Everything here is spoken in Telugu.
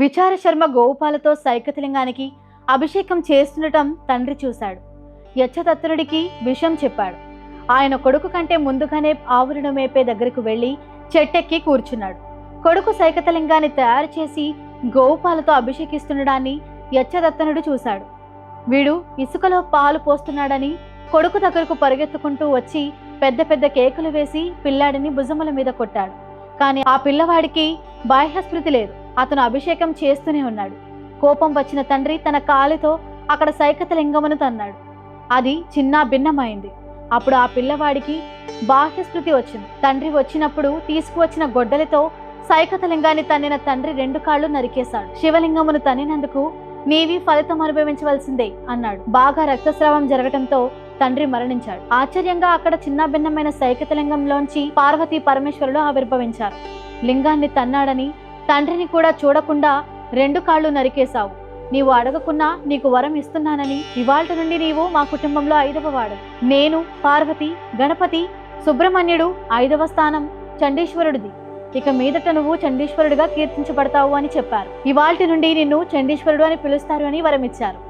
విచారశర్మ గోపాలతో సైకతలింగానికి అభిషేకం చేస్తుండటం తండ్రి చూశాడు. యచ్చతత్రుడికి విషయం చెప్పాడు. ఆయన కొడుకు కంటే ముందుగానే ఆవులను మేపే దగ్గరకు వెళ్ళి చెట్టెక్కి కూర్చున్నాడు. కొడుకు సైకతలింగాన్ని తయారు చేసి గోపాలతో అభిషేకిస్తుండడాన్ని యచ్చదత్తనుడు చూశాడు. వీడు ఇసుకలో పాలు పోస్తున్నాడని కొడుకు దగ్గరకు పరిగెత్తుకుంటూ వచ్చి పెద్ద పెద్ద కేకులు వేసి పిల్లాడిని భుజముల మీద కొట్టాడు. కానీ ఆ పిల్లవాడికి బాహ్యస్మృతి లేదు. అతను అభిషేకం చేస్తూనే ఉన్నాడు. కోపం వచ్చిన తండ్రి తన కాలితో అక్కడ సైకత లింగమును తన్నాడు. అది చిన్న భిన్నమైంది. అప్పుడు ఆ పిల్లవాడికి బాహ్యస్మృతి వచ్చింది. తండ్రి వచ్చినప్పుడు తీసుకువచ్చిన గొడ్డలితో సైకత లింగాన్ని తన్నిన తండ్రి రెండు కాళ్ళు నరికేశాడు. శివలింగమును తన్నినందుకు నీవి ఫలితం అనుభవించవలసిందే అన్నాడు. బాగా రక్తస్రావం జరగటంతో తండ్రి మరణించాడు. ఆశ్చర్యంగా అక్కడ చిన్న భిన్నమైన సైకత లింగంలోంచి పార్వతీ పరమేశ్వరుడు ఆవిర్భవించారు. లింగాన్ని తన్నాడని తండ్రిని కూడా చూడకుండా రెండు కాళ్ళు నరికేశావు. నీవు అడగకున్నా నీకు వరం ఇస్తున్నానని ఇవాళ నుండి నీవు మా కుటుంబంలో ఐదవ వాడు. నేను పార్వతి గణపతి సుబ్రహ్మణ్యుడు ఐదవ స్థానం చండీశ్వరుడిది. ఇక మీదట నువ్వు చండీశ్వరుడిగా కీర్తించబడతావు అని చెప్పారు. ఇవాల్టి నుండి నిన్ను చండీశ్వరుడు అని పిలుస్తారు అని వరమిచ్చారు.